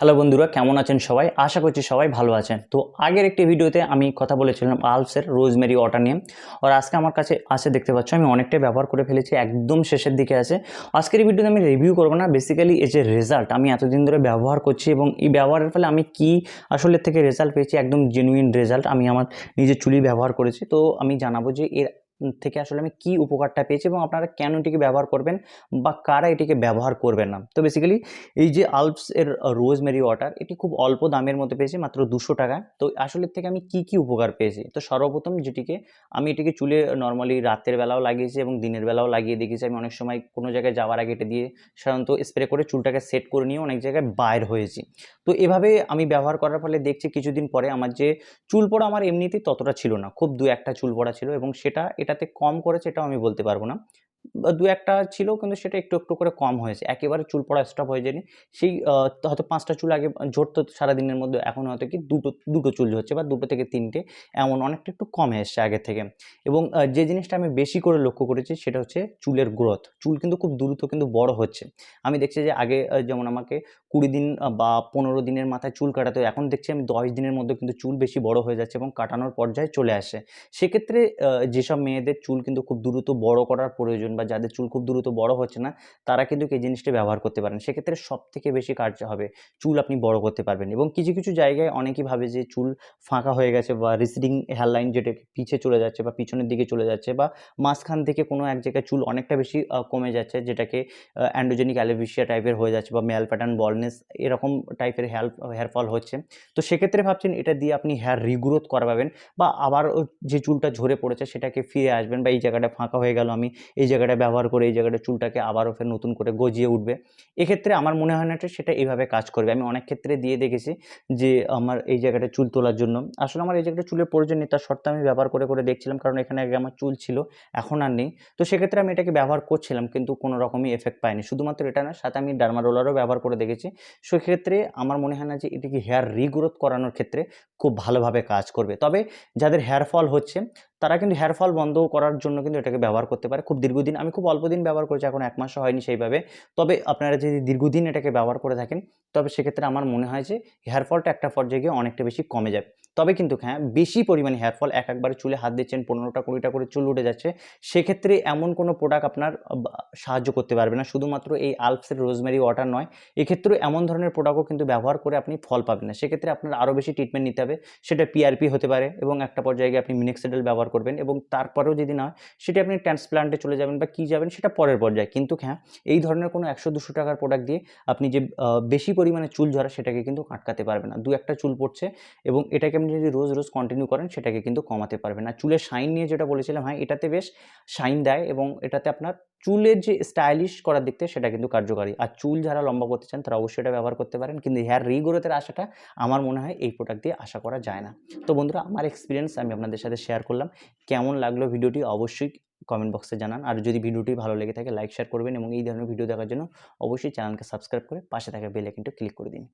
Hello বন্ধুরা, কেমন আছেন সবাই? আশা করছি সবাই ভালো আছেন। তো আগের একটি ভিডিওতে আমি কথা বলেছিলাম আলসের রোজমেরি ওয়াটার নিয়ে। আর আজকে আমার কাছে আসে, দেখতে পাচ্ছ, আমি অনেকটাই ব্যবহার করে ফেলেছি, একদম শেষের দিকে আছে। আজকের ভিডিওতে আমি রিভিউ করব না বেসিক্যালি এই যে রেজাল্ট আমি এতদিন ধরে ব্যবহার করছি এবং এই ব্যবহারের ফলে আমি কি আসলে থেকে রেজাল্ট পেয়েছি, একদম জেনুইন রেজাল্ট আমি আমার নিজের চুলি ব্যবহার করেছি। তো আমি জানাব যে এর থেকে আসলে আমি কি উপকারটা পেয়েছি এবং আপনারা কেন এটিকে ব্যবহার করবেন বা কারা এটিকে ব্যবহার করবেন না। তো বেসিক্যালি এই যে আলপস এর রোজমেরি ওয়াটার এটি খুব অল্প দামের মধ্যে পেয়েছি, মাত্র দুশো টাকা। তো আসলে থেকে আমি কি কি উপকার পেয়েছি? তো সর্বপ্রথম যেটিকে আমি এটিকে চুলে নর্মালি রাতের বেলাও লাগিয়েছি এবং দিনের বেলাও লাগিয়ে দেখেছি আমি অনেক সময় কোনো জায়গায় যাওয়ার আগে এটা দিয়ে সাধারণত স্প্রে করে চুলটাকে সেট করে নিয়ে অনেক জায়গায় বাইর হয়েছি। তো এভাবে আমি ব্যবহার করার ফলে দেখছি কিছুদিন পরে আমার যে চুল পড়া আমার এমনিতেই ততটা ছিল না, খুব দু একটা চুল পড়া ছিল এবং সেটা এটাতে কম করেছে এটাও আমি বলতে পারব না। দু একটা ছিল, কিন্তু সেটা একটু একটু করে কম হয়েছে। একেবারে চুল পড়া স্টপ হয়ে যায়নি। সেই হয়তো পাঁচটা চুল আগে ঝরতো সারাদিনের মধ্যে, এখন হয়তো কি দুটো দুটো চুল ঝরছে বা দুটো থেকে তিনটে, এমন অনেকটা একটু কমে এসছে আগের থেকে। এবং যে জিনিসটা আমি বেশি করে লক্ষ্য করেছি, সেটা হচ্ছে চুলের গ্রোথ চুল কিন্তু খুব দ্রুত কিন্তু বড় হচ্ছে। আমি দেখছি যে আগে যেমন আমাকে কুড়ি দিন বা পনেরো দিনের মাথায় চুল কাটাতে এখন দেখছি আমি দশ দিনের মধ্যে কিন্তু চুল বেশি বড় হয়ে যাচ্ছে এবং কাটানোর পর্যায়ে চলে আসে। সেক্ষেত্রে যেসব মেয়েদের চুল কিন্তু খুব দ্রুত বড় করার প্রয়োজন বা যাদের চুল খুব দ্রুত বড় হচ্ছে না, তারা কিন্তু এই জিনিসটা ব্যবহার করতে পারেন। সেক্ষেত্রে সব থেকে বেশি কার্য হবে চুল আপনি বড় করতে পারবেন এবং কিছু কিছু জায়গায় অনেকেই ভাবে যে চুল ফাঁকা হয়ে গেছে বা রিসিডিং হেয়ারলাইন যেটা পিছে চলে যাচ্ছে বা পিছনের দিকে চলে যাচ্ছে বা মাঝখান থেকে কোনো এক জায়গায় চুল অনেকটা বেশি কমে যাচ্ছে যেটাকে অ্যান্ডোজেনিক অ্যালোভিশিয়া টাইপের হয়ে যাচ্ছে বা মেল প্যাটার্ন বলনেস এরকম টাইপের হেয়ার হেয়ার ফল হচ্ছে। তো সেক্ষেত্রে ভাবছেন এটা দিয়ে আপনি হেয়ার রিগ্রোথ করাবেন বা আবার যে চুলটা ঝরে পড়েছে সেটাকে ফিরে আসবেন বা এই জায়গাটা ফাঁকা হয়ে গেল, আমি এই জায়গাটা ব্যবহার করে, এই জায়গাটা চুলটাকে আবারও ফের নতুন করে গজিয়ে উঠবে। এক্ষেত্রে আমার মনে হয় না যে সেটা এইভাবে কাজ করবে। আমি অনেক ক্ষেত্রে দিয়ে দেখেছি যে আমার এই জায়গাটা চুল তোলার জন্য। আসলে আমার এই জায়গাটা চুলের প্রয়োজন নেই, তার সত্ত্বেও আমি ব্যবহার করে করে দেখছিলাম। কারণ এখানে আগে আমার চুল ছিল, এখন আর নেই। তো সেক্ষেত্রে আমি এটাকে ব্যবহার করছিলাম, কিন্তু কোনো রকমই এফেক্ট পাইনি। শুধুমাত্র এটা না, সাথে আমি ডার্মা রোলারও ব্যবহার করে দেখেছি। সেক্ষেত্রে আমার মনে হয় না যে এটিকে হেয়ার রিগ্রোথ করানোর ক্ষেত্রে খুব ভালোভাবে কাজ করবে। তবে যাদের হেয়ার ফল হচ্ছে তারা কিন্তু হেয়ার ফল বন্ধ করার জন্য কিন্তু এটাকে ব্যবহার করতে পারে। খুব দীর্ঘদিন, আমি খুব অল্প দিন ব্যবহার করেছি, এখন এক মাসও হয়নি সেইভাবে। তবে আপনারা যদি দীর্ঘদিন এটাকে ব্যবহার করে থাকেন, তবে সেক্ষেত্রে আমার মনে হয় যে হেয়ার ফলটা একটা পর্যায়ে গিয়ে অনেকটা বেশি কমে যাবে। তবে কিন্তু হ্যাঁ বেশি পরিমাণে হেয়ার ফল এক একবারে চুলে হাত দিচ্ছেন, পনেরোটা কুড়িটা করে চুল উঠে যাচ্ছে। সেক্ষেত্রে এমন কোনো প্রোডাক্ট আপনার সাহায্য করতে পারবে না। শুধুমাত্র এই আলপসের রোজমেরি ওয়াটার নয় এক্ষেত্রে এমন ধরনের প্রোডাক্টও কিন্তু ব্যবহার করে আপনি ফল পাবেন না। সেক্ষেত্রে আপনার আরও বেশি ট্রিটমেন্ট নিতে হবে। সেটা পিআরপি হতে পারে এবং একটা পর্যায়ে গিয়ে আপনি মিনেক্সিডেল ব্যবহার করবেন এবং তারপরেও যদি না সেটা আপনি ট্রান্সপ্লান্টে চলে যাবেন বা কী যাবেন, সেটা পরের পর্যায়ে। কিন্তু হ্যাঁ এই ধরনের কোনো একশো, দুশো টাকার প্রোডাক্ট দিয়ে আপনি যে বেশি পরিমাণে চুল ঝরা, সেটাকে কিন্তু আটকাতে পারবে না। দু একটা চুল পড়ছে এবং এটাকে আপনি যদি রোজ রোজ কন্টিনিউ করেন, সেটাকে কিন্তু কমাতে পারবেন। না চুলের শাইন নিয়ে যেটা বলেছিলাম হ্যাঁ এটাতে বেশ শাইন দেয় এবং এটাতে আপনার চুলের যে স্টাইলিশ করার দিক থেকে সেটা কিন্তু কার্যকারী। আর চুল যারা লম্বা করতে চান, তারা অবশ্যই এটা ব্যবহার করতে পারেন। কিন্তু হেয়ার রিগ্রোথের আশাটা আমার মনে হয় এই প্রোডাক্ট দিয়ে আশা করা যায় না। তো বন্ধুরা, আমার এক্সপিরিয়েন্স আমি আপনাদের সাথে শেয়ার করলাম। কেমন লাগল ভিডিওটি অবশ্যই কমেন্ট বক্সে জানান। আর যদি ভিডিওটি ভালো লেগে থাকে লাইক শেয়ার করবেন এবং এই ধরনের ভিডিও দেখার জন্য অবশ্যই চ্যানেলকে সাবস্ক্রাইব করে পাশে থাকা বেল আইকনটা ক্লিক করে দিন।